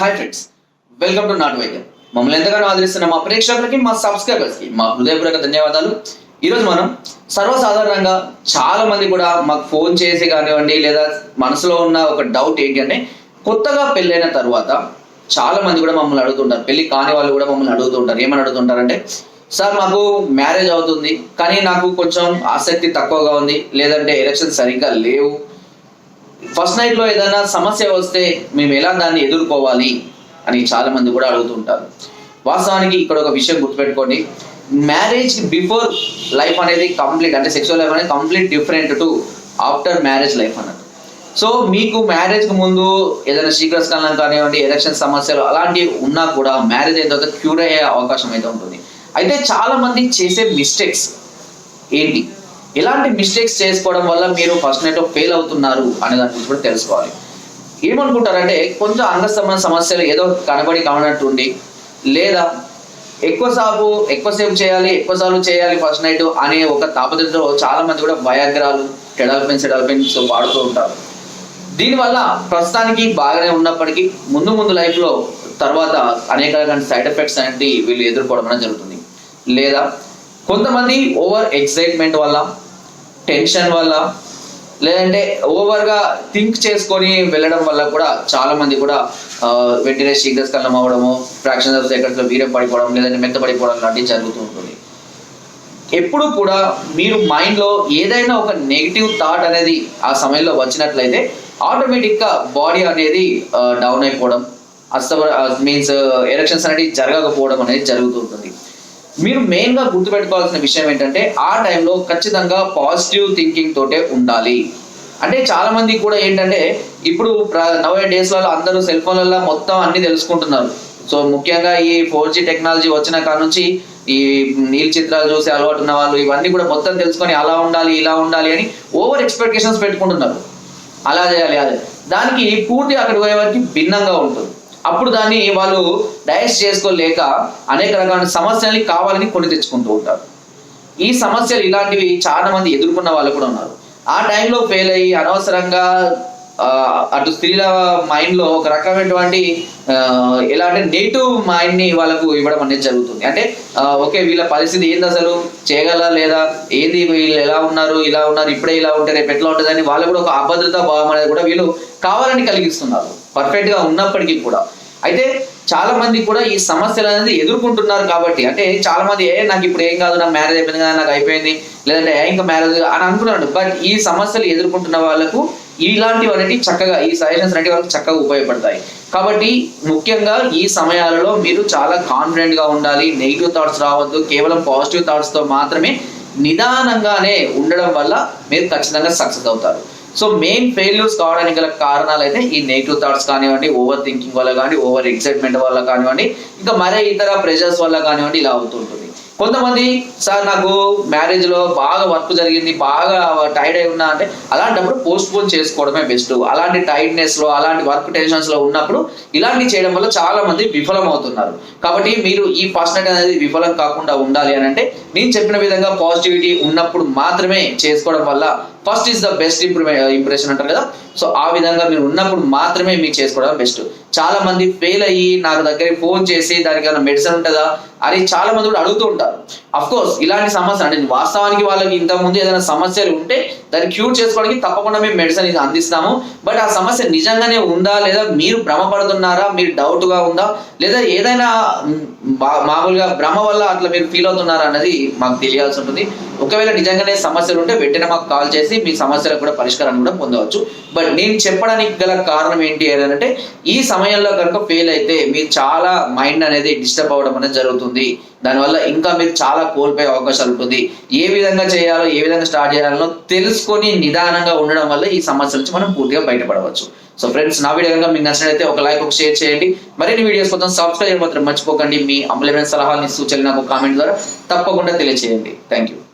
Hi friends welcome to నాట్ వైద్యం మమ్మల్ని ఎంతగానో ఆదరిస్తున్న మా ప్రేక్షకులకి మా సబ్స్క్రైబర్స్కి మా హృదయపూర్వక ధన్యవాదాలు. ఈరోజు మనం సర్వసాధారణంగా చాలా మంది కూడా మాకు ఫోన్ చేసి కానివ్వండి లేదా మనసులో ఉన్న ఒక డౌట్ ఏంటి అంటే కొత్తగా పెళ్ళైన తర్వాత చాలా మంది కూడా మమ్మల్ని అడుగుతుంటారు. పెళ్ళి కాని వాళ్ళు కూడా మమ్మల్ని అడుగుతుంటారు. ఏమని అడుగుతుంటారంటే సార్ మాకు మ్యారేజ్ అవుతుంది కానీ నాకు కొంచెం ఆసక్తి తక్కువగా ఉంది లేదంటే ఎలక్షన్ సరిగ్గా లేవు ఫస్ట్ నైట్లో ఏదైనా సమస్య వస్తే మేము ఎలా దాన్ని ఎదుర్కోవాలి అని చాలా మంది కూడా అడుగుతుంటారు వాస్తవానికి ఇక్కడ ఒక విషయం గుర్తుపెట్టుకోండి. మ్యారేజ్ బిఫోర్ లైఫ్ అనేది కంప్లీట్ అంటే సెక్షువల్ లైఫ్ అనేది complete different to after marriage life అన్నట్టు. సో మీకు మ్యారేజ్కి ముందు ఏదైనా శీఘ్రస్కలనం కానివ్వండి ఎలక్షన్ సమస్యలు అలాంటివి ఉన్నా కూడా మ్యారేజ్ అయిన తర్వాత క్యూర్ అయ్యే అవకాశం అయితే ఉంటుంది. అయితే చాలా మంది చేసే మిస్టేక్స్ ఏంటి? ఇలాంటి మిస్టేక్స్ చేసుకోవడం వల్ల మీరు ఫస్ట్ నైట్ ఫెయిల్ అవుతున్నారు అనే దాని గురించి కూడా తెలుసుకోవాలి. ఏమనుకుంటారంటే కొంచెం అంగస్తంభన సమస్యలు ఏదో కనబడి కనబడినట్టుండి లేదా ఎక్కువ సాపు ఎక్కువసేపు చేయాలి ఎక్కువసార్లు చేయాలి ఫస్ట్ నైట్ అనే ఒక తాపత్రతో చాలా మంది కూడా వయాగ్రాలు టెడల్పెన్స్ ఎడల్పెన్స్ వాడుతూ ఉంటారు. దీనివల్ల ప్రస్తుతానికి బాగానే ఉన్నప్పటికీ ముందు ముందు లైఫ్లో తర్వాత అనేక రకాల సైడ్ ఎఫెక్ట్స్ అనేవి వీళ్ళు ఎదుర్కోవడం అనేది జరుగుతుంది. లేదా కొంతమంది ఓవర్ ఎక్సైట్మెంట్ వల్ల టెన్షన్ వల్ల లేదంటే ఓవర్గా థింక్ చేసుకొని వెళ్ళడం వల్ల కూడా చాలా మంది కూడా వెంటనే శీఘ్రస్కలనం అవ్వడము ఫ్రాక్షన్ ఆఫ్ సెకండ్స్లో వీరం పడిపోవడం లేదంటే మెత్త పడిపోవడం లాంటివి జరుగుతూ ఉంటుంది. ఎప్పుడు కూడా మీరు మైండ్లో ఏదైనా ఒక నెగిటివ్ థాట్ అనేది ఆ సమయంలో వచ్చినట్లయితే ఆటోమేటిక్గా బాడీ అనేది డౌన్ అయిపోవడం అస్త మీన్స్ ఎలక్షన్స్ అనేది జరగకపోవడం అనేది జరుగుతుంటుంది మీరు మెయిన్గా గుర్తుపెట్టుకోవాల్సిన విషయం ఏంటంటే ఆ టైంలో ఖచ్చితంగా పాజిటివ్ థింకింగ్ తోటే ఉండాలి. అంటే చాలా మంది కూడా ఏంటంటే ఇప్పుడు నవై డేస్లలో అందరూ సెల్ ఫోన్లలో మొత్తం అన్ని తెలుసుకుంటున్నారు. సో ముఖ్యంగా ఈ ఫోర్ జీ టెక్నాలజీ వచ్చిన కాడ నుంచి ఈ నీల్ చిత్రాలు చూసి అలవాటు ఉన్న వాళ్ళు ఇవన్నీ కూడా మొత్తం తెలుసుకొని అలా ఉండాలి ఇలా ఉండాలి అని ఓవర్ ఎక్స్పెక్టేషన్స్ పెట్టుకుంటున్నారు. అలా చేయాలి అదే దానికి పూర్తి అక్కడికి పోయేవారికి భిన్నంగా ఉంటుంది. అప్పుడు దాన్ని వాళ్ళు డైజెస్ట్ చేసుకోలేక అనేక రకాల సమస్యల్ని కావాలని కొని తెచ్చుకుంటూ ఉంటారు. ఈ సమస్యలు ఇలాంటివి చాలా మంది ఎదుర్కొన్న వాళ్ళు కూడా ఉన్నారు. ఆ టైంలో ఫెయిల్ అయ్యి అనవసరంగా అటు స్త్రీల మైండ్లో ఒక రకమైనటువంటి ఎలా అంటే నెగిటివ్ మైండ్ని వాళ్ళకు ఇవ్వడం అనేది జరుగుతుంది. అంటే ఓకే వీళ్ళ పరిస్థితి ఏంది అసలు? చేయగల లేదా? ఏది వీళ్ళు ఎలా ఉన్నారు? ఇలా ఉన్నారు ఇప్పుడే ఇలా ఉంటే రేపు ఎట్లా అని వాళ్ళు కూడా ఒక అభద్రతా భావం అనేది కూడా వీళ్ళు కావాలని కలిగిస్తున్నారు. పర్ఫెక్ట్గా ఉన్నప్పటికీ కూడా. అయితే చాలా మంది కూడా ఈ సమస్యలు అనేది ఎదుర్కొంటున్నారు కాబట్టి అంటే చాలా మంది ఏ నాకు ఇప్పుడు ఏం కాదు నా మ్యారేజ్ అయిపోయింది కదా నాకు అయిపోయింది లేదంటే ఏ ఇంకా మ్యారేజ్ అని అనుకున్నాడు బట్ ఈ సమస్యలు ఎదుర్కొంటున్న వాళ్ళకు ఇలాంటివి అనేవి చక్కగా ఈ సజెషన్స్ అనేవి వాళ్ళకి చక్కగా ఉపయోగపడతాయి. కాబట్టి ముఖ్యంగా ఈ సమయాలలో మీరు చాలా కాన్ఫిడెంట్గా ఉండాలి. నెగిటివ్ థాట్స్ రావద్దు. కేవలం పాజిటివ్ థాట్స్తో మాత్రమే నిదానంగానే ఉండడం వల్ల మీరు ఖచ్చితంగా సక్సెస్ అవుతారు. సో మెయిన్ ఫెయిల్యూర్స్ కావడానికి గల కారణాలు అయితే ఈ నెగిటివ్ థాట్స్ కానివ్వండి ఓవర్ థింకింగ్ వల్ల కానివ్వండి ఓవర్ ఎక్సైట్మెంట్ వల్ల కానివ్వండి ఇంకా మరే ఇతర ప్రెషర్స్ వల్ల కానివ్వండి ఇలా అవుతుంటుంది. కొంతమంది సార్ నాకు మ్యారేజ్లో బాగా వర్క్ జరిగింది బాగా టైర్డ్ అయి ఉన్నా అంటే అలాంటప్పుడు పోస్ట్ పోన్ చేసుకోవడమే బెస్ట్. అలాంటి టైర్డ్నెస్లో అలాంటి వర్క్ టెన్షన్స్లో ఉన్నప్పుడు ఇలాంటి చేయడం వల్ల చాలా మంది విఫలం అవుతున్నారు కాబట్టి మీరు ఈ ఫస్ట్ నైట్ అనేది విఫలం కాకుండా ఉండాలి అని అంటే నేను చెప్పిన విధంగా పాజిటివిటీ ఉన్నప్పుడు మాత్రమే చేసుకోవడం వల్ల first is the best improve impression అంటారు కదా? సో ఆ విధంగా మీరు ఉన్నప్పుడు మాత్రమే మీకు చేసుకోవడం బెస్ట్. చాలా మంది ఫెయిల్ అయ్యి నాకు దగ్గరికి ఫోన్ చేసి దానికి ఏమైనా మెడిసిన్ ఉంటుందా అని చాలా మంది కూడా అడుగుతూ ఉంటారు. అఫ్ కోర్స్ ఇలాంటి సమస్య అంటే వాస్తవానికి వాళ్ళకి ఇంత ముందు ఏదైనా సమస్యలు ఉంటే దాన్ని క్యూర్ చేసుకోవడానికి తప్పకుండా మేము మెడిసిన్ ఇది అందిస్తాము. బట్ ఆ సమస్య నిజంగానే ఉందా లేదా మీరు భ్రమపడుతున్నారా? మీరు డౌట్గా ఉందా? లేదా ఏదైనా మామూలుగా భ్రమ వల్ల అట్లా మీరు ఫీల్ అవుతున్నారా అన్నది మాకు తెలియాల్సి ఉంటుంది. ఒకవేళ నిజంగానే సమస్యలు ఉంటే వెంటనే మాకు కాల్ చేసి మీ సమస్యలకు కూడా పరిష్కారాన్ని కూడా పొందవచ్చు. బట్ నేను చెప్పడానికి గల కారణం ఏంటి అని అంటే ఈ సమయంలో కనుక ఫెయిల్ అయితే మీరు చాలా మైండ్ అనేది డిస్టర్బ్ అవ్వడం అనేది జరుగుతుంది. దానివల్ల ఇంకా మీరు చాలా కోల్పోయే అవకాశాలు ఉంటుంది. ఏ విధంగా చేయాలో ఏ విధంగా స్టార్ట్ చేయాలో తెలుసుకొని నిదానంగా ఉండడం వల్ల ఈ సమస్య నుంచి మనం పూర్తిగా బయటపడవచ్చు. సో ఫ్రెండ్స్ నా వీడియో కనుక మీకు నచ్చినట్లయితే ఒక లైక్ ఒక షేర్ చేయండి. మరిన్ని వీడియోస్ కోసం సబ్స్క్రైబ్ మాత్రం మర్చిపోకండి. మీ అమలమైన సలహాలని సూచనలు నాకు కామెంట్ ద్వారా తప్పకుండా తెలియజేయండి థ్యాంక్ యూ